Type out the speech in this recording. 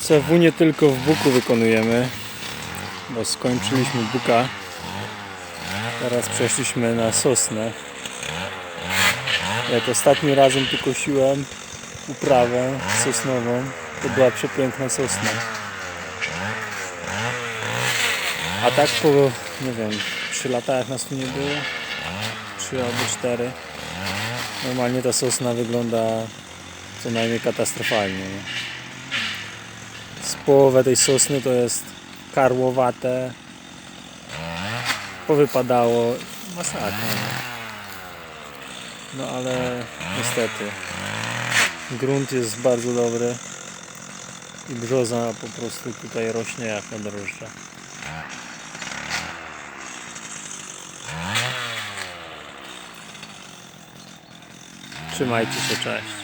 CW nie tylko w buku wykonujemy, bo skończyliśmy buka. Teraz przeszliśmy na sosnę. Jak ostatnim razem tu kosiłem uprawę sosnową, to była przepiękna sosna. A tak po, nie wiem, 3 lata jak nas tu nie było, 3 albo 4, normalnie ta sosna wygląda co najmniej katastrofalnie. Nie? Z połowę tej sosny to jest karłowate, powypadało, masakra. nie? No ale niestety grunt jest bardzo dobry i brzoza po prostu tutaj rośnie jak na drożdżach. Trzymajcie się, cześć.